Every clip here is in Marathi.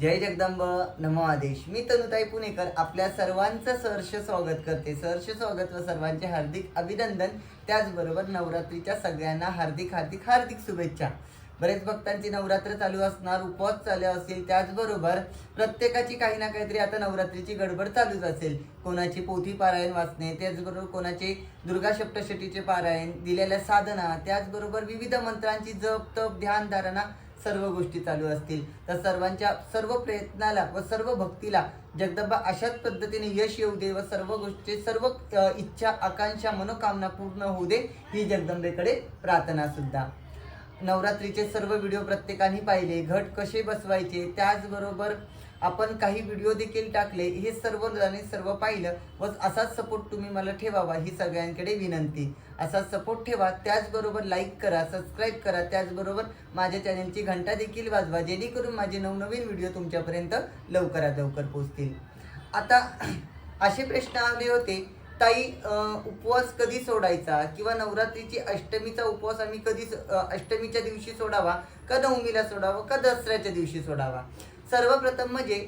जय जगदंब नमो आदेश. मी तनुताई पुणेकर आपल्या सर्वांचं सहर्ष स्वागत करते. सहर्ष स्वागत व सर्वांचे हार्दिक अभिनंदन. त्याचबरोबर नवरात्रीच्या सगळ्यांना हार्दिक हार्दिक हार्दिक शुभेच्छा. बरेच भक्तांची नवरात्र चालू असणार उपवास चालू असेल. त्याचबरोबर प्रत्येकाची काही ना काहीतरी आता नवरात्रीची गडबड चालूच असेल. कोणाची पोथी पारायण वाचणे त्याचबरोबर कोणाचे दुर्गा सप्तशतीचे पारायण दिलेल्या साधना त्याचबरोबर विविध मंत्रांची जप तप ध्यान धारणा सर्व गोष्टी चालू असतील. तर सर्वांच्या सर्व प्रयत्नाला व सर्व भक्तीला जगदंबा अशाच पद्धतीने यश येऊ दे व सर्व गोष्टी सर्व इच्छा आकांक्षा मनोकामना पूर्ण होऊ दे ही जगदंबेकडे प्रार्थना सुद्धा. नवरात्रीचे सर्व व्हिडिओ प्रत्येकाने पाहिले. घट कसे बसवायचे? त्याचबरोबर आपण काही व्हिडिओ देखील टाकले हे सर्व जणांनी सर्व पाहिलं. व असाच सपोर्ट तुम्ही मला ठेवावा ही सगळ्यांकडे विनंती. असा सपोर्ट ठेवा त्याचबरोबर लाईक करा सबस्क्राईब करा त्याचबरोबर माझ्या चॅनलची घंटा देखील वाजवा जेणेकरून माझे नवनवीन व्हिडिओ तुमच्यापर्यंत लवकरात लवकर पोहोचतील. आता असे प्रश्न आले होते ताई उपवास कधी सोडायचा? किंवा नवरात्रीची अष्टमीचा उपवास आम्ही कधी अष्टमीच्या दिवशी सोडावा? का नवमीला सोडावा? का दसऱ्याच्या दिवशी सोडावा? सर्वप्रथम म्हणजे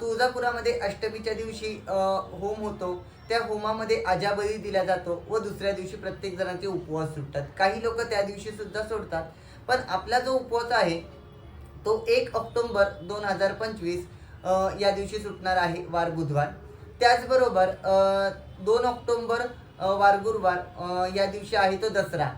तुळजापुरामध्ये अष्टमीच्या दिवशी होम होतो. त्या होमामध्ये अजाबली दिला जातो व दुसऱ्या दिवशी प्रत्येक जणांचे उपवास सुटतात. काही लोक त्या दिवशी सुद्धा सोडतात. पण आपला जो उपवास आहे तो एक ऑक्टोंबर दोन हजार पंचवीस या दिवशी सुटणार आहे वार बुधवार. त्याचबरोबर दोन ऑक्टोंबर वार गुरुवार या दिवशी आहे तो दसरा.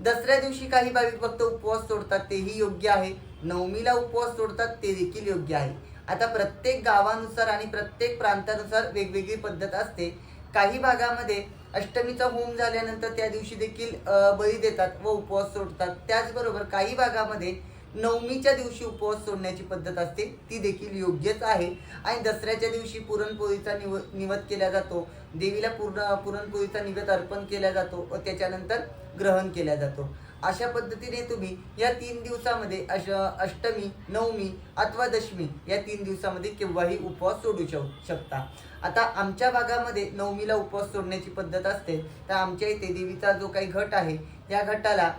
दसऱ्या दिवशी काही भाविक फक्त उपवास सोडतात तेही योग्य आहे. नवमीला उपवास सोडतात ते देखील योग्य आहे. आता प्रत्येक गावानुसार आणि प्रत्येक प्रांतानुसार वेगवेगळी पद्धत असते. काही भागामध्ये अष्टमीचा होम झाल्यानंतर त्या दिवशी देखील बळी देतात व उपवास सोडतात. त्याचबरोबर काही भागामध्ये नवमीच्या दिवशी उपवास सोडण्याची पद्धत असते. ती देखील योग्यच आहे. आणि दसऱ्याच्या दिवशी पुरणपोळीचा निव निवद केला जातो. देवीला पूर्ण पुरणपोळीचा निवेद अर्पण केला जातो व त्याच्यानंतर ग्रहण केला जातो. अशा पद्धतीने तुम्ही या तीन दिवसामध्ये अश अष्टमी नवमी अथवा दशमी या तीन दिवसामध्ये केव्हाही उपवास सोडू शक शकता. आता आमच्या भागामध्ये नवमीला उपवास सोडण्याची पद्धत असते. तर आमच्या इथे देवीचा जो काही घट आहे या घटाला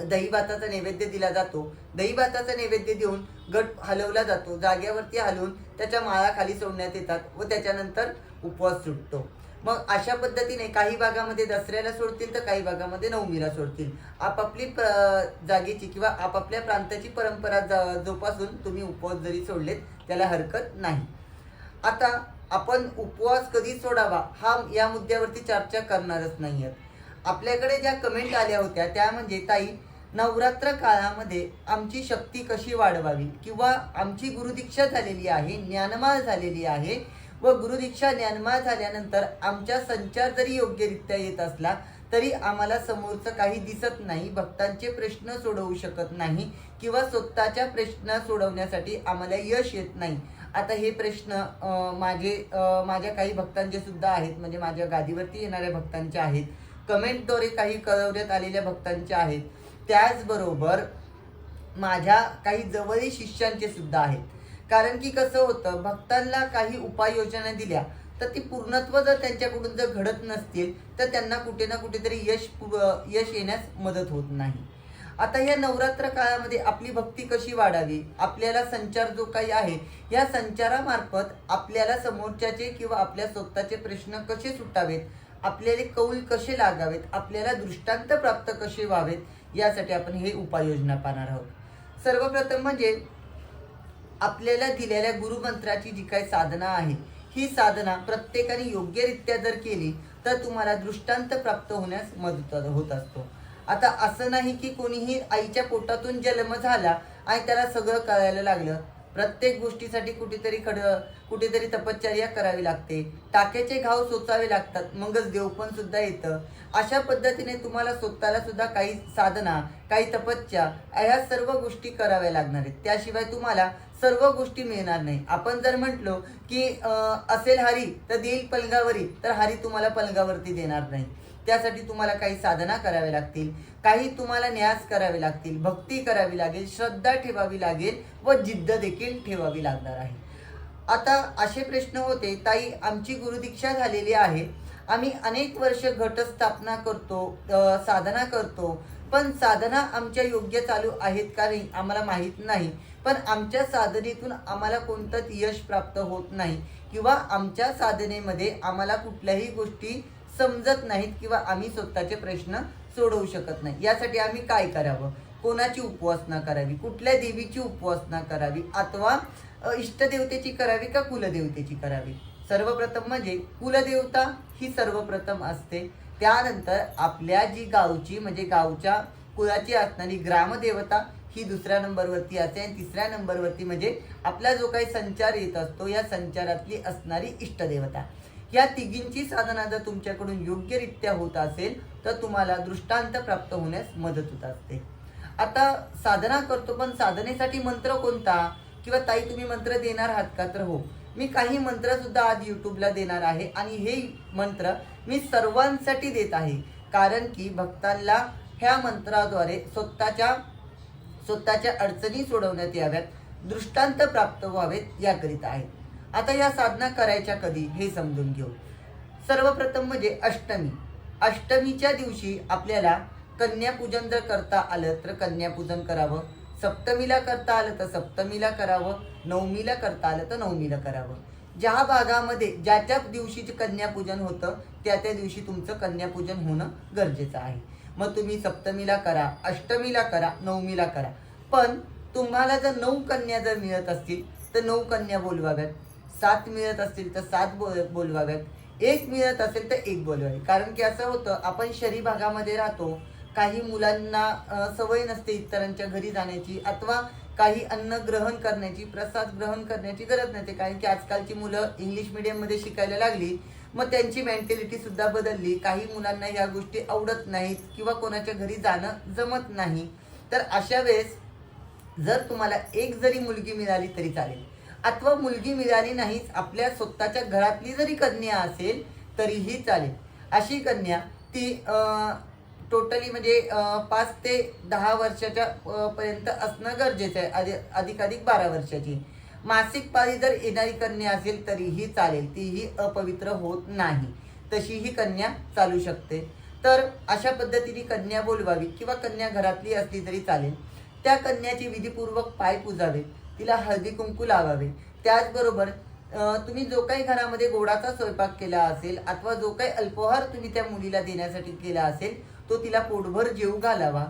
दही भाताचा नैवेद्य दिला जातो. दही भाताचा नैवेद्य देऊन गट हलवला जातो. जाग्यावरती हलवून त्याच्या माळा खाली सोडण्यात येतात व त्याच्यानंतर उपवास सुटतो. मग अशा पद्धतीने काही भागामध्ये दसऱ्याला सोडतील तर काही भागामध्ये नवमीला सोडतील. आपापली प्र- जागेची किंवा आपापल्या प्रांताची परंपरा ज- जोपासून तुम्ही उपवास जरी सोडलेत त्याला हरकत नाही. आता आपण उपवास कधी सोडावा हा या मुद्द्यावरती चर्चा करणारच नाही आहेत आपल्याकडे ज्या कमेंट आल्या होत्या त्या म्हणजे ताई नवरात्र काळामध्ये आमची शक्ती कशी वाढवावी? किंवा आमची गुरुदीक्षा झालेली आहे ज्ञानमाळ झालेली आहे व गुरुदीक्षा ज्ञानमा झाल्यानंतर आमच्या संचार जरी योग्यरित्या येत असला तरी आम्हाला समोरचं काही दिसत नाही भक्तांचे प्रश्न सोडवू शकत नाही किंवा स्वतःच्या प्रश्न सोडवण्यासाठी आम्हाला यश येत नाही. आता हे प्रश्न माझे माझ्या काही भक्तांचे सुद्धा आहेत म्हणजे माझ्या गादीवरती येणाऱ्या भक्तांचे आहेत. कमेंटद्वारे काही कळवण्यात आलेल्या भक्तांचे आहेत. त्याचबरोबर माझ्या काही जवळील शिष्यांचे सुद्धा आहेत. कारण की कसं होतं भक्तांना काही उपाययोजना दिल्या तर ती पूर्णत्व जर त्यांच्याकडून जर घडत नसतील तर त्यांना कुठे ना कुठेतरी यश पु- यश येण्यास मदत होत नाही. आता या नवरात्र काळामध्ये आपली भक्ती कशी वाढावी? आपल्याला संचार जो काही आहे या संचारामार्फत आपल्याला समोरच्याचे किंवा आपल्या स्वतःचे प्रश्न कसे सुटावेत? आपल्याला कौल कसे लागावेत? आपल्याला दृष्टांत प्राप्त कसे व्हावेत? यासाठी आपण हे उपाययोजना पाहणार आहोत. सर्वप्रथम म्हणजे आपल्याला दिलेल्या गुरुमंत्राची जी काही साधना आहे ही साधना प्रत्येकाने योग्यरित्या जर केली तर तुम्हाला दृष्टांत प्राप्त होण्यास मदत होत असतो. आता असं नाही की कोणीही आईच्या पोटातून जन्म झाला आणि त्याला सगळं कळायला लागलं. प्रत्येक गोष्टीसाठी कुठेतरी खड कुठेतरी तपश्चर्या करावी लागते. टाक्याचे घाव सोचावे लागतात मगच देवपण सुद्धा येतं. अशा पद्धतीने तुम्हाला स्वतःला सुद्धा काही साधना काही तपस्या ह्या सर्व गोष्टी कराव्या लागणार आहेत. त्याशिवाय तुम्हाला सर्व गोष्टी मिळणार नाही. आपण जर म्हटलो की असेल हरी तर देईल पलंगावरी तर हरी तुम्हाला पलंगावरती देणार नाही. त्यासाठी तुम्हाला काही साधना कराव्या लागतील काही तुम्हाला न्यास करावे लागतील भक्ती करावी लागेल श्रद्धा ठेवावी लागेल व जिद्द देखील ठेवावी लागणार आहे. आता असे प्रश्न होते ताई आमची गुरुदीक्षा झालेली आहे. आम्ही अनेक वर्ष घटस्थापना करतो साधना करतो पण साधना आमच्या योग्य चालू आहेत का नाही आम्हाला माहीत नाही. पण आमच्या साधनेतून आम्हाला कोणतंच यश प्राप्त होत नाही किंवा आमच्या साधनेमध्ये आम्हाला कुठल्याही गोष्टी समजत नाहीत किंवा आम्ही स्वतःचे प्रश्न सोडवू शकत नाही. यासाठी आम्ही काय करावं? कोणाची उपासना करावी? कुठल्या देवीची उपासना करावी? अथवा इष्टदेवतेची करावी का कुलदेवतेची करावी? सर्वप्रथम म्हणजे कुलदेवता ही सर्वप्रथम असते. त्यानंतर आपल्या जी गावची म्हणजे गावच्या कुळाची असणारी ग्रामदेवता ही दुसऱ्या नंबरवरती असते आणि तिसऱ्या नंबरवरती म्हणजे आपला जो काही संचार येत असतो या संचारातली असणारी इष्टदेवता. या तिघींची साधना जर तुमच्याकडून योग्यरित्या होत असेल तर तुम्हाला दृष्टांत प्राप्त होण्यास मदत होत असते. आता साधना करतो पण साधनेसाठी मंत्र कोणता? किंवा ताई तुम्ही मंत्र देणार आहात का? तर हो. मी काही मंत्रसुद्धा आज यूट्यूबला देणार आहे आणि हे मंत्र मी सर्वांसाठी देत आहे. कारण की भक्तांना ह्या मंत्राद्वारे स्वतःच्या स्वतःच्या अडचणी सोडवण्यात याव्यात दृष्टांत प्राप्त व्हावेत याकरिता आहे. आता या साधना करायच्या कधी हे समजून घेऊ. सर्वप्रथम म्हणजे अष्टमी. अष्टमीच्या दिवशी आपल्याला कन्यापूजन जर करता आलं तर कन्यापूजन करावं. सप्तमीला करता आलं तर सप्तमीला करावं नवमीला करता आलं तर नवमीला करावं. ज्या भागामध्ये ज्या दिवशी कन्यापूजन होतं त्या त्या दिवशी तुमचं कन्यापूजन होणं गरजेचं आहे. मग तुम्ही सप्तमीला करा अष्टमीला करा नवमीला करा. पण तुम्हाला जर नऊ कन्या जर मिळत असतील तर नऊ कन्या बोलवाव्यात. सात मिळत असतील तर सात बोल बोलवाव्यात. एक मिळत असेल तर एक बोलवावे. कारण की असं होतं आपण शहरी भागामध्ये राहतो काही मुलांना सवय नसते इतरांच्या घरी जाण्याची अथवा काही अन्न ग्रहण करण्याची प्रसाद ग्रहण करण्याची गरज नसते. कारण की आजकालची मुलं इंग्लिश मिडियममध्ये शिकायला लागली मग त्यांची मेंटॅलिटी सुद्धा बदलली. काही मुलांना या गोष्टी आवडत नाहीत किंवा कोणाच्या घरी जाणं जमत नाही. तर अशा वेळेस जर तुम्हाला एक जरी मुलगी मिळाली तरी चालेल. अथवा मुलगी मिळाली नाहीच आपल्या स्वतःच्या घरातली जरी कन्या असेल तरीही चालेल. अशी कन्या ती टोटली म्हणजे पाच ते दहा वर्षाच्या पर्यंत असणं गरजेचं आहे. अधि अधिकाधिक बारा वर्षाची. मासिक पाळी जर येणारी कन्या असेल तरीही चालेल. तीही अपवित्र होत नाही. तशी ही कन्या चालू शकते. तर अशा पद्धतीने कन्या बोलवावी किंवा कन्या घरातली असली तरी चालेल. त्या कन्याची विधीपूर्वक पाय पुजावे. तिला हळदी कुंकू लावावे. त्याचबरोबर तुम्ही जो काही घरामध्ये गोडाचा स्वयंपाक केला असेल अथवा जो काही अल्पोहार तुम्ही त्या मुलीला देण्यासाठी केला असेल तो तिला पोटभर जेव घालावा.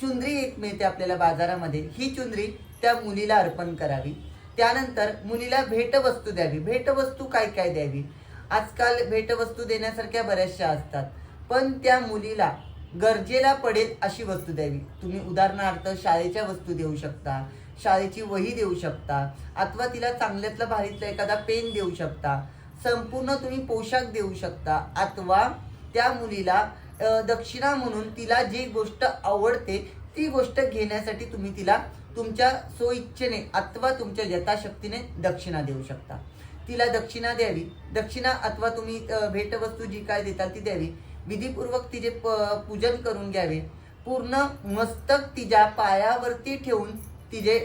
चुंदरी एक मिळते आपल्याला बाजारामध्ये. ही चुंदरी त्या मुलीला अर्पण करावी. त्यानंतर मुलीला भेटवस्तू द्यावी. भेटवस्तू काय काय द्यावी? आजकाल भेटवस्तू देण्यासारख्या बऱ्याचशा असतात. पण त्या मुलीला गरजेला पडेल अशी वस्तू द्यावी. तुम्ही उदाहरणार्थ शाळेच्या वस्तू देऊ शकता शाळेची वही देऊ शकता अथवा तिला चांगल्यातला भारीतला एखादा पेन देऊ शकता. संपूर्ण तुम्ही पोशाख देऊ शकता अथवा त्या मुलीला दक्षिणा म्हणून तिला जी गोष्ट आवडते ती गोष्ट घेण्यासाठी तुम्ही तिला तुमच्या सोइच्छेने अथवा तुमच्या यथाशक्तीने दक्षिणा देऊ शकता. तिला दक्षिणा द्यावी. दक्षिणा अथवा तुम्ही भेटवस्तू जी काय देता ती द्यावी. विधीपूर्वक तिचे प- पूजन करून घ्यावे. पूर्ण मस्तक तिच्या पायावरती ठेवून तिचे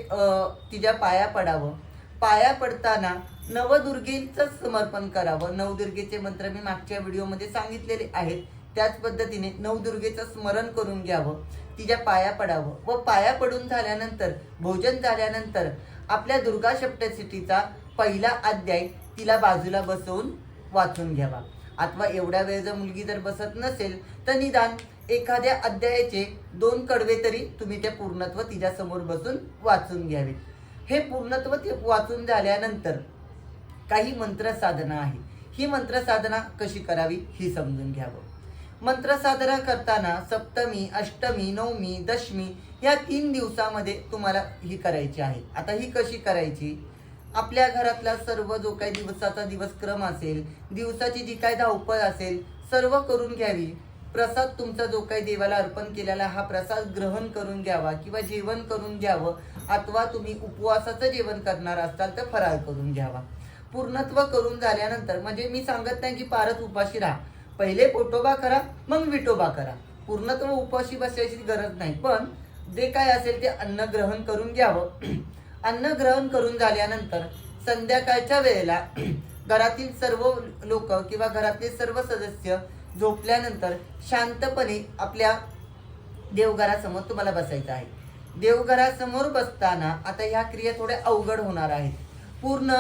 तिच्या पाया पडावं. पाया पडताना नवदुर्गेचं समर्पण करावं. नवदुर्गेचे मंत्र मी मागच्या व्हिडिओमध्ये सांगितलेले आहेत. त्याच पद्धतीने नवदुर्गेचं स्मरण करून घ्यावं तिच्या पाया पडावं. व पाया पडून झाल्यानंतर भोजन झाल्यानंतर आपल्या दुर्गा सप्तशतीचा पहिला अध्याय तिला बाजूला बसवून वाचून घ्यावा. अथवा एवढ्या वेळ जर मुलगी जर बसत नसेल तर निदान एखाद्या अध्यायाचे दोन कडवे तरी तुम्ही ते पूर्णत्व तिच्यासमोर बसून वाचून घ्यावे. हे पूर्णत्व ते वाचून झाल्यानंतर काही मंत्र साधना आहे ही मंत्र साधना कशी करावी ही समजून घ्यावं. मंत्र साधना करताना सप्तमी अष्टमी नवमी दशमी या तीन दिवसामध्ये तुम्हाला ही करायची आहे. आता ही कशी करायची? आपल्या घरातला सर्व जो काही दिवसाचा दिवसक्रम असेल दिवसाची जी काही धावपळ असेल सर्व करून घ्यावी. प्रसाद तुमचा जो काही देवाला अर्पण केलेला हा प्रसाद ग्रहण करून घ्यावा किंवा जेवण करून घ्यावं अथवा तुम्ही उपवासाचं जेवण करणार असाल तर फराळ करून घ्यावा. पूर्णत्व करून झाल्यानंतर म्हणजे मी सांगत नाही की पारत उपाशी राहा. पहिले पोटोबा करा मग विटोबा करा. पूर्णत्व उपाशी बसायची गरज नाही पण जे काय असेल ते अन्न ग्रहण करून घ्यावं. अन्न ग्रहण करून झाल्यानंतर संध्याकाळच्या वेळेला घरातील सर्व लोक किंवा घरातले सर्व सदस्य झोपल्यानंतर शांतपणे आपल्या देवघरासमोर तुम्हाला बसायचं आहे. देवघरासमोर बसताना आता ह्या क्रिया थोड्या अवघड होणार आहेत. पूर्ण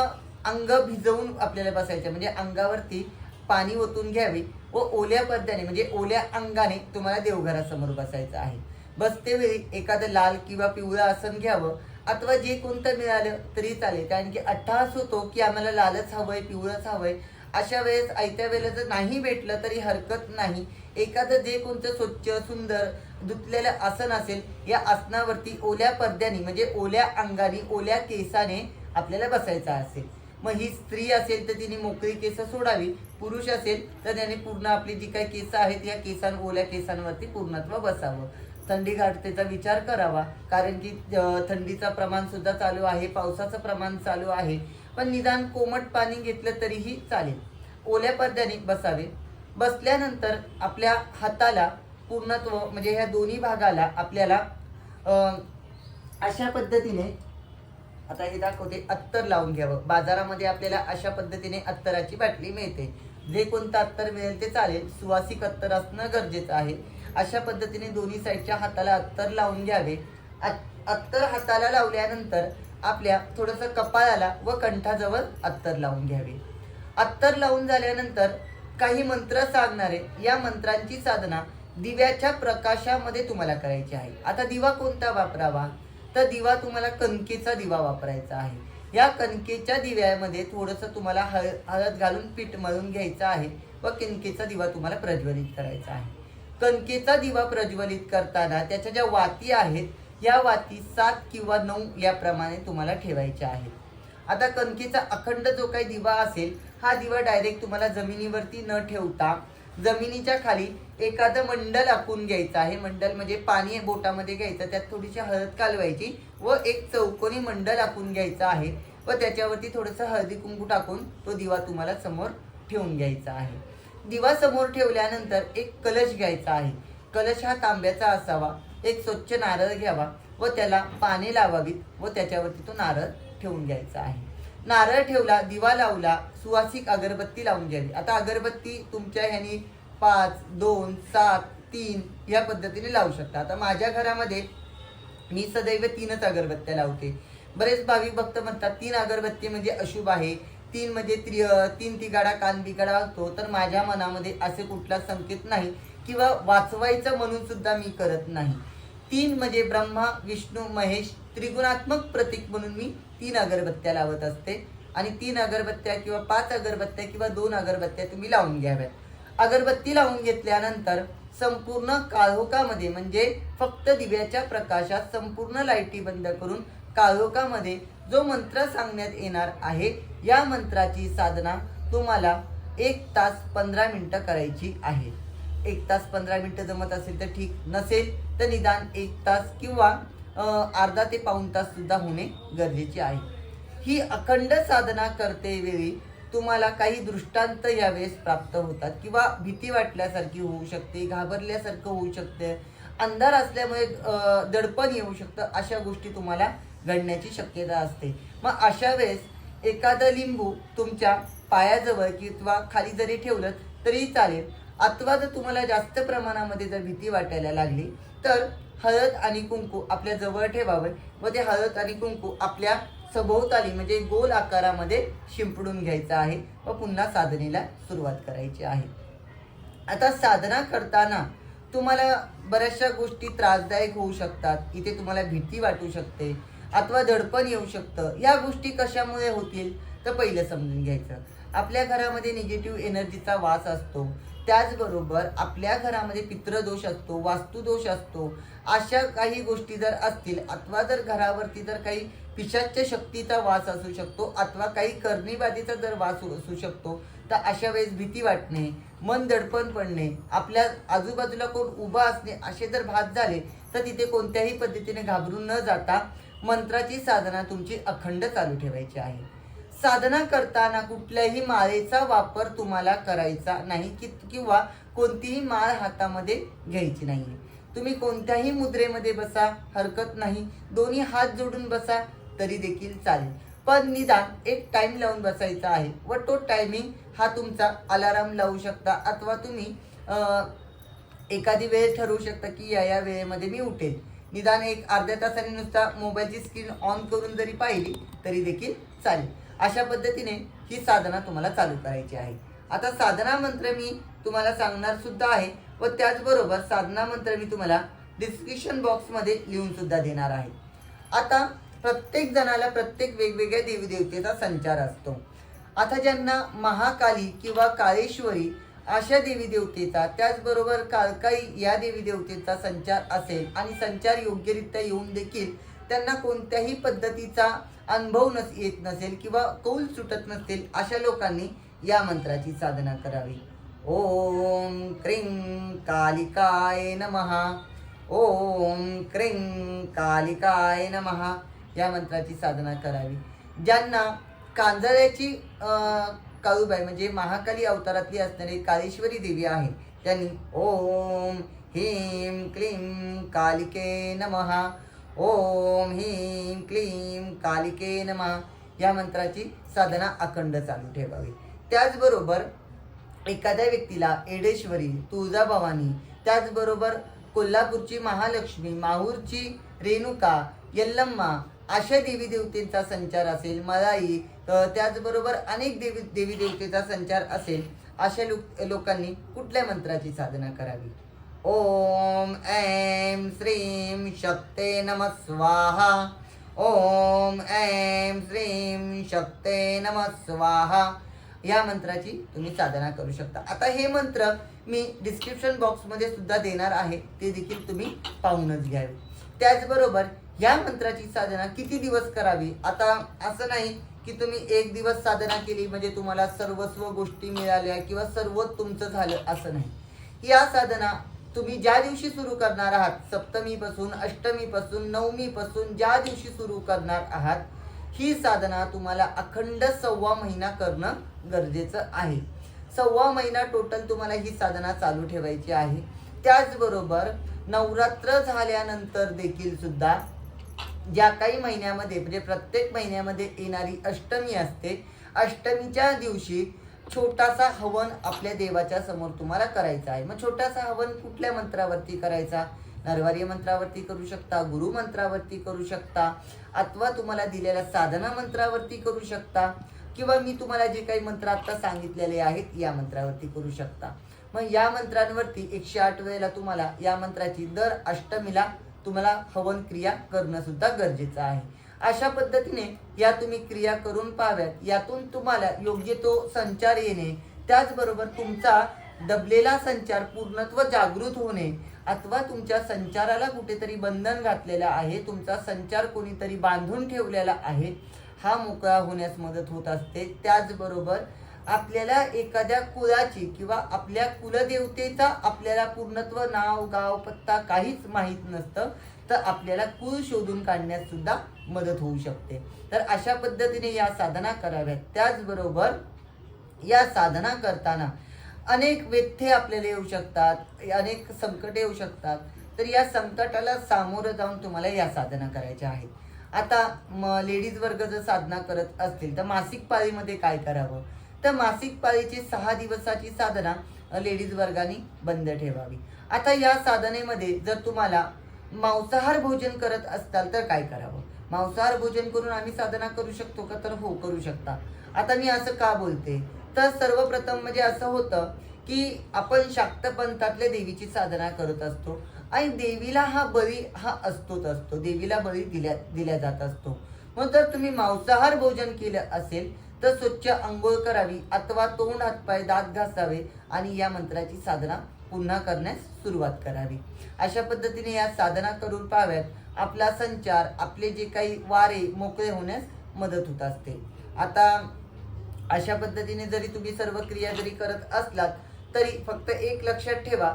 अंग भिजवून आपल्याला बसायचं म्हणजे अंगावरती पाणी ओतून घ्यावे. व ओल्या पद्याने म्हणजे ओल्या अंगाने तुम्हाला देवघरासमोर बसायचं आहे. बसते वेळी एखादं लाल किंवा पिवळं आसन घ्यावं अथवा जे कोणतं मिळालं तरी चालेल. कारण की अट्टहास होतो की आम्हाला लालच हवंय पिवळंच हवंय. अशा वेळेस आयत्या वेळेला जर नाही भेटलं तरी हरकत नाही. एखादं जे कोणतं स्वच्छ सुंदर धुतलेलं आसन असेल या आसनावरती ओल्या पडद्याने म्हणजे ओल्या अंगाने ओल्या केसाने आपल्याला बसायचं असेल. मग ही स्त्री असेल तर तिने मोकळी केस सोडावी. पुरुष असेल तर त्याने पूर्ण आपली जी काही केस आहेत या केसां ओल्या केसांवरती पूर्णत्व बसावं. थंडी गाठतेचा विचार करावा. कारण की थंडीचा थंडीचं प्रमाण सुद्धा चालू आहे पावसाचं प्रमाण चालू आहे. पण निदान कोमट पाणी घेतलं तरीही चालेल. ओल्या पद्याने बसावे. बसल्यानंतर आपल्या हाताला पूर्णत्व म्हणजे ह्या दोन्ही भागाला आपल्याला अशा पद्धतीने आता हे दाखवते अत्तर लावून घ्यावं. बाजारामध्ये आपल्याला अशा पद्धतीने अत्तराची बाटली मिळते. जे कोणतं अत्तर मिळेल ते चालेल. सुवासिक अत्तर असणं गरजेचं आहे. अशा पद्धतीने दोन्ही साईडच्या हाताला अत्तर लावून घ्यावे. अत्तर हाताला लावल्यानंतर आपल्या थोडंसं कपाळाला व कंठाजवळ अत्तर लावून घ्यावे. अत्तर लावून झाल्यानंतर काही मंत्र साधणारे या मंत्रांची साधना दिव्याच्या प्रकाशामध्ये तुम्हाला करायची आहे. आता दिवा कोणता वापरावा? तर दिवा तुम्हाला कणकेचा दिवा वापरायचा आहे. या कणकेच्या दिव्यामध्ये थोडंसं तुम्हाला हळ हळद घालून पीठ मळून घ्यायचं आहे व कणकेचा दिवा तुम्हाला प्रज्वलित करायचा आहे. कणकेचा दिवा प्रज्वलित करताना त्याच्या ज्या वाती आहेत या वाती सात किंवा नऊ याप्रमाणे तुम्हाला ठेवायच्या आहेत. आता कणकेचा अखंड जो काही दिवा असेल हा दिवा डायरेक्ट तुम्हाला जमिनीवरती न ठेवता जमिनीच्या खाली एखादं मंडल आखून घ्यायचं आहे. मंडल म्हणजे पाणी बोटामध्ये घ्यायचं त्यात थोडीशी हळद कालवायची व एक चौकोनी मंडल आखून घ्यायचं आहे व त्याच्यावरती थोडंसं हळदी कुंकू टाकून तो दिवा तुम्हाला समोर ठेवून घ्यायचा आहे. दिवा समोर ठेवल्यानंतर एक कलश घ्यायचा आहे. कलश हा तांब्याचा असावा. एक स्वच्छ नारळ घ्यावा व त्याला पाने लावावीत व त्याच्यावरती तो नारळ ठेवून घ्यायचा आहे. नारळ ठेवला दिवा लावला सुवासिक अगरबत्ती लावून घ्यावी आता अगरबत्ती तुमच्या ह्यानी पाच दोन सात तीन या पद्धतीने लावू शकता. आता माझ्या घरामध्ये मी सदैव तीनच अगरबत्त्या लावते. बरेच भाविक भक्त म्हणतात तीन अगरबत्ती म्हणजे अशुभ आहे. तीन म्हणजे त्रि तीन तिगाडा कान बिगाडा असतो. तर माझ्या मनामध्ये असे कुठला संकेत नाही. किंवा वाचवायचं म्हणून सुद्धा मी करत नाही. तीन म्हणजे ब्रह्मा विष्णू महेश त्रिगुणात्मक प्रतीक म्हणून मी तीन अगरबत्त्या लावत असते. आणि तीन अगरबत्त्या किंवा पाच अगरबत्त्या किंवा दोन अगरबत्त्या तुम्ही लावून घ्याव्यात. अगरबत्ती लावून घेतल्यानंतर संपूर्ण काळोखामध्ये म्हणजे फक्त दिव्याच्या प्रकाशात संपूर्ण लाईटी बंद करून काळोखामध्ये जो मंत्र सांगण्यात येणार आहे या मंत्राची साधना तुम्हाला एक तास पंधरा मिनटं करायची आहे. एक तास पंधरा मिनटं जमत असेल तर ठीक नसेल तर निदान एक तास किंवा अर्धा ते पाऊण तास सुद्धा होणे गरजेचे आहे. ही अखंड साधना करते वेळी तुम्हाला काही दृष्टांत यावेळेस प्राप्त होतात किंवा भीती वाटल्यासारखी होऊ शकते घाबरल्यासारखं होऊ शकते अंधार असल्यामुळे दडपण येऊ शकतं अशा गोष्टी तुम्हाला घडण्याची शक्यता असते. मग अशा वेळेस एखादं लिंबू तुमच्या पायाजवळ किंवा खाली जरी ठेवलं तरी चालेल अथवा जर तुम्हाला जास्त प्रमाणामध्ये जर भीती वाटायला लागली तर हळद आणि कुंकू आपल्या जवळ ठेवावे व ते हळद आणि कुंकू आपल्या सभोवताली म्हणजे गोल आकारामध्ये शिंपडून घ्यायचं आहे व पुन्हा साधनेला सुरुवात करायची आहे. आता साधना करताना तुम्हाला बऱ्याचशा गोष्टी त्रासदायक होऊ शकतात. इथे तुम्हाला भीती वाटू शकते अथवा दडपण येऊ शकतं. या गोष्टी कशामुळे होतील? तर पहिलं समजून घ्यायचं. आपल्या घरामध्ये निगेटिव्ह एनर्जीचा वास असतो. त्याचबरोबर आपल्या घरामध्ये पितृदोष असतो वास्तुदोष असतो अशा काही गोष्टी जर असतील अथवा जर घरावरती जर काही पिशाच्य शक्तीचा वास असू शकतो अथवा काही करणीबाधीचा जर वास असू शकतो तर अशा वेळेस भीती वाटणे मन दडपण पडणे आपल्या आजूबाजूला कोण उभा असणे असे जर भात झाले तर तिथे कोणत्याही पद्धतीने घाबरून न जाता मंत्राची साधना तुमची अखंड चालू ठेवायची आहे. साधना करताना कुठल्याही माळेचा वापर तुम्हाला करायचा नाही कि किंवा कोणतीही माळ हातामध्ये घ्यायची नाही तुम्ही कोणत्याही मुद्रेमध्ये बसा हरकत नाही. दोन्ही हात जोडून बसा तरी देखील चालेल. पण निदान एक टाइम लावून बसायचा आहे व तो टायमिंग हा तुमचा अलाराम लावू शकता अथवा तुम्ही एखादी वेळ ठरवू शकता की या या वेळेमध्ये मी उठेल. निदान एक अर्ध्या तासाने नुसता मोबाईलची स्क्रीन ऑन करून जरी पाहिली तरी देखील चालेल. अशा पद्धतीने ही साधना तुम्हाला चालू करायची आहे. आता साधना मंत्र मी तुम्हाला सांगणार सुद्धा आहे व त्याचबरोबर साधना मंत्र मी तुम्हाला डिस्क्रिप्शन बॉक्समध्ये लिहून सुद्धा देणार आहे. आता प्रत्येक जणाला प्रत्येक वेगवेगळ्या देवी देवतेचा संचार असतो. आता ज्यांना महाकाली किंवा काळेश्वरी अशा देवी देवतेचा त्याचबरोबर कालकाई या देवी देवतेचा संचार असेल आणि संचार योग्यरित्या येऊन देखील त्यांना कोणत्याही पद्धतीचा अनुभव नस येत नसेल किंवा कौल सुटत नसेल अशा लोकांनी या मंत्राची साधना करावी. ओम क्रीं कालिकाय नमः. ओम क्रीं कालिकाय नमः. या मंत्राची साधना करावी. ज्यांना कांजळ्याची काळूबाई म्हणजे महाकाली अवतारातली असणारी काळेश्वरी देवी आहे त्यांनी ओम ह्रीं क्लीं कालिके नमः. ओम ह्रीम क्लीं कालिके नमा. या मंत्राची साधना अखंड चालू ठेवावी. त्याचबरोबर एखाद्या व्यक्तीला एडेश्वरी तुळजाभवानी त्याचबरोबर कोल्हापूरची महालक्ष्मी माहूरची रेणुका यल्लम्मा अशा देवी देवतेचा संचार असेल मलाई त्याचबरोबर अनेक देवी देवी देवतेचा संचार असेल अशा लोक लोकांनी कुठल्या मंत्राची साधना करावी? ओम ऐं श्रीं शक्ते नमः स्वाहा। ओम ऐं श्रीं शक्ते नम स्वाहा। या मंत्राची तुम्ही साधना करू शकता. आता हे मंत्र मी डिस्क्रिप्शन बॉक्समध्ये सुद्धा देणार आहे. ते देखील तुम्ही पाहूनच घ्यावे. त्याचबरोबर या मंत्राची साधना किती दिवस करावी? आता असं नाही की तुम्ही एक दिवस साधना केली म्हणजे तुम्हाला सर्वस्व गोष्टी मिळाल्या किंवा सर्व तुमचं झालं असं नाही. या साधना तुम्ही ज्या दिवशी सुरू करणार आहात सप्तमीपासून अष्टमीपासून नवमीपासून ज्या दिवशी सुरू करणार आहात ही साधना तुम्हाला अखंड सव्वा महिना करणं गरजेचं आहे. सव्वा महिना टोटल तुम्हाला ही साधना चालू ठेवायची आहे. त्याचबरोबर नवरात्र झाल्यानंतर देखील सुद्धा ज्या काही महिन्यामध्ये म्हणजे प्रत्येक महिन्यामध्ये येणारी अष्टमी असते अष्टमीच्या दिवशी छोटासा हवन आपल्या देवाच्या समोर तुम्हाला करायचा आहे. मग छोटासा हवन कुठल्या मंत्रावरती करायचा? नरवारी मंत्रावरती करू शकता गुरु मंत्रावरती करू शकता अथवा तुम्हाला दिलेल्या साधना मंत्रावरती करू शकता किंवा मी तुम्हाला जे काही मंत्र आता सांगितलेले आहेत या मंत्रावरती करू शकता. मग या मंत्रांवरती एकशे आठ वेळेला तुम्हाला या मंत्राची दर अष्टमीला तुम्हाला हवन क्रिया करणं सुद्धा गरजेचं आहे. अशा पद्धतीने या तुम्ही क्रिया करून पाहाव्यात यातून तुम्हाला योग्य तो संचार येणे त्याचबरोबर तुमचा दबलेला संचार पूर्णत्व जागृत होणे अथवा तुमच्या संचाराला कुठेतरी बंधन घातलेलं आहे तुमचा संचार कोणीतरी बांधून ठेवलेला आहे हा मोकळा होण्यास मदत होत असते. त्याचबरोबर आपल्याला एखाद्या कुळाची किंवा आपल्या कुलदेवतेचा आपल्याला पूर्णत्व नाव गाव पत्ता काहीच माहीत नसतं तर आपल्याला कुळ शोधून काढण्यास सुद्धा मदत होऊ शकते. तर अशा पद्धतीने या साधना कराव्यात. त्याचबरोबर या साधना करताना अनेक व्यथ्ये आपल्याला येऊ शकतात अनेक संकटे येऊ शकतात. तर या संकटाला सामोरं जाऊन तुम्हाला या साधना करायच्या आहेत. आता म लेडीज वर्ग जर साधना करत असतील तर मासिक पाळीमध्ये काय करावं? तर मासिक पाळीची सहा दिवसाची साधना लेडीज वर्गाने बंद ठेवावी. आता या साधनेमध्ये जर तुम्हाला मांसाहार भोजन करत असताल तर काय करावं? मांसाहार भोजन करून आम्ही साधना करू शकतो का? तर हो करू शकता. आता मी असं का बोलते? तर सर्वप्रथम म्हणजे असं होतं की आपण शाक्त पंथातल्या देवीची साधना करत असतो आणि देवीला हा बळी हा असतोच असतो. देवीला बळी दिल्या दिल्या जात असतो. मग जर तुम्ही मांसाहार भोजन केलं असेल तर स्वच्छ आंघोळ करावी अथवा तोंड हातपाय दात घासावे आणि या मंत्राची साधना पुन्हा करण्यास सुरुवात करावी. अशा पद्धतीने या साधना करून पाहाव्यात. आपला संचार आपले जे काही वारे मोकळे होण्यास मदत होत असते. आता अशा पद्धतीने जरी तुम्ही सर्व क्रिया जरी करत असलात तरी फक्त एक लक्षात ठेवा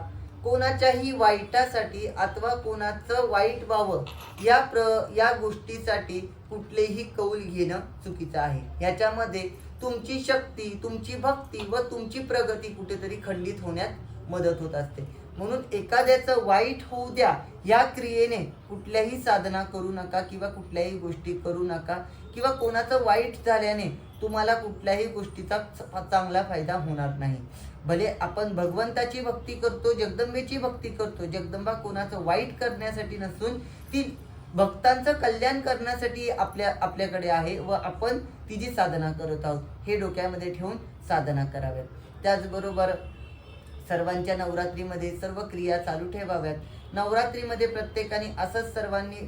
कोणाच्याही वाईटासाठी अथवा कोणाचं वाईट व्हावं या प्र या गोष्टीसाठी कुठलेही कौल घेणं चुकीचं आहे. ह्याच्यामध्ये तुमची शक्ती तुमची भक्ती व तुमची प्रगती कुठेतरी खंडित होण्यात मदत होत असते. म्हणून एखाद्याचं वाईट होऊ द्या या क्रियेने कुठल्याही साधना करू नका किंवा कुठल्याही गोष्टी करू नका किंवा कोणाचं वाईट झाल्याने तुम्हाला कुठल्याही गोष्टीचा च- चांगला फायदा होणार नाही. भले आपण भगवंताची भक्ती करतो जगदंबेची भक्ती करतो जगदंबा कोणाचं वाईट करण्यासाठी नसून ती भक्तांचं कल्याण करण्यासाठी आपल्या आपल्याकडे आहे व आपण तिची साधना करत आहोत. हे डोक्यामध्ये ठेवून साधना कराव्यात. त्याचबरोबर सर्वांच्या नवरात्रीमध्ये सर्व क्रिया चालू ठेवाव्यात. नवरात्रीमध्ये प्रत्येकाने असंच सर्वांनी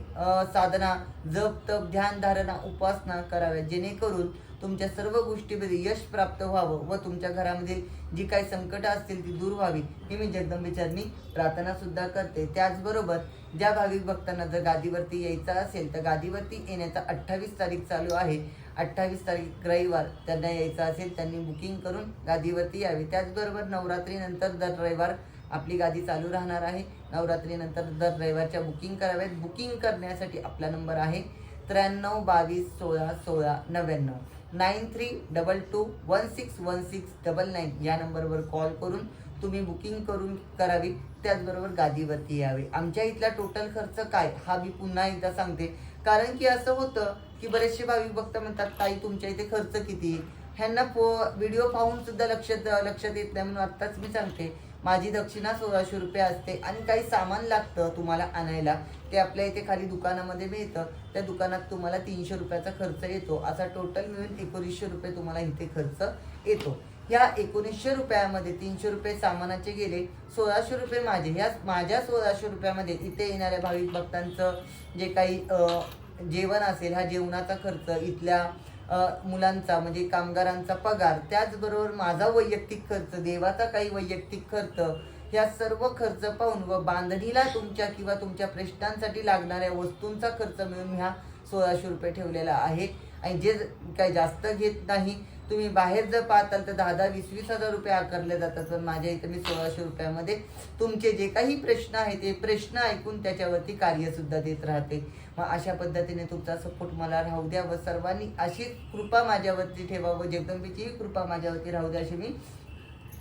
साधना जप तप ध्यान धारणा उपासना कराव्यात. जेणेकरून तुमच्या सर्व गोष्टीमध्ये यश प्राप्त व्हावं व तुमच्या घरामध्ये जी काही संकट असतील ती दूर व्हावी ही मी जगदंबेचरणी प्रार्थना सुद्धा करते. त्याचबरोबर ज्या भाविक भक्तांना जर गादीवरती यायचं असेल तर गादीवरती येण्याचा अठ्ठावीस तारीख चालू आहे. अठ्ठावीस तारीख रविवार त्यांना यायचं असेल त्यांनी बुकिंग करून गादीवरती यावी. त्याचबरोबर नवरात्रीनंतर दर रविवार आपली गादी चालू राहणार आहे. नवरात्रीनंतर दर रविवारच्या बुकिंग कराव्यात. बुकिंग करण्यासाठी आपला नंबर आहे त्र्याण्णव बावीस सोळा सोळा नव्याण्णव. Nine three double two one six one six double nine या नंबरवर कॉल करून तुम्ही बुकिंग करून करावी. त्याचबरोबर गादीवरती यावे. आमच्या इथला टोटल खर्च काय? हा मी पुन्हा एकदा सांगते. कारण की असं होतं की बरेचसे भाविक भक्त म्हणतात ताई तुमच्या इथे खर्च किती ह्यांना पो व्हिडिओ पाहून सुद्धा लक्षात लक्षात येत नाही म्हणून आत्ताच मी सांगते. माझी दक्षिणा सोळाशे रुपये असते आणि काही सामान लागतं तुम्हाला आणायला. ते आपल्या इथे खाली दुकानामध्ये मिळतं. त्या दुकानात तुम्हाला तीनशे रुपयाचा खर्च येतो. असा टोटल मिळून एकोणीसशे रुपये तुम्हाला इथे खर्च येतो. ह्या एकोणीसशे रुपयामध्ये तीनशे रुपये सामानाचे गेले सोळाशे रुपये माझे. ह्या माझ्या सोळाशे रुपयामध्ये इथे येणाऱ्या भाविक भक्तांचं जे काही जेवण असेल हा जेवणाचा खर्च इथल्या मुलांचा म्हणजे कामगारांचा पगार त्याचबरोबर माझा वैयक्तिक खर्च देवाचा काही वैयक्तिक खर्च ह्या सर्व खर्च पाहून व बांधणीला तुमच्या किंवा तुमच्या प्रश्नांसाठी लागणाऱ्या वस्तूंचा खर्च मिळून ह्या सोळाशे रुपये ठेवलेला आहे. आणि जे काही जास्त घेत नाही तुम्ही बाहेर जर पाहताल तर दहा दहा वीस वीस हजार रुपये आकारले जातात. पण माझ्या इथं मी सोळाशे रुपयामध्ये तुमचे जे काही प्रश्न आहेत ते प्रश्न ऐकून त्याच्यावरती कार्यसुद्धा देत राहते. मग अशा पद्धतीने तुमचा सपोर्ट मला राहू द्या व सर्वांनी अशी कृपा माझ्यावरती ठेवा व जगदंबेचीही कृपा माझ्यावरती राहू द्या अशी मी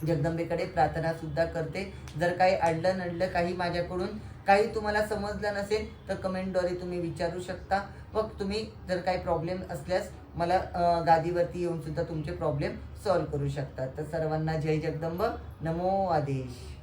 जगदंबेकडे प्रार्थनासुद्धा करते. जर काही अडलं नडलं काही माझ्याकडून काही तुम्हाला समजलं नसेल तर कमेंटद्वारे तुम्ही विचारू शकता. व तुम्ही जर काही प्रॉब्लेम असल्यास मला गादीवरती येऊन सुद्धा तुमचे प्रॉब्लेम सॉल्व्ह करू शकता. तर सर्वांना जय जगदंब. नमो आदेश.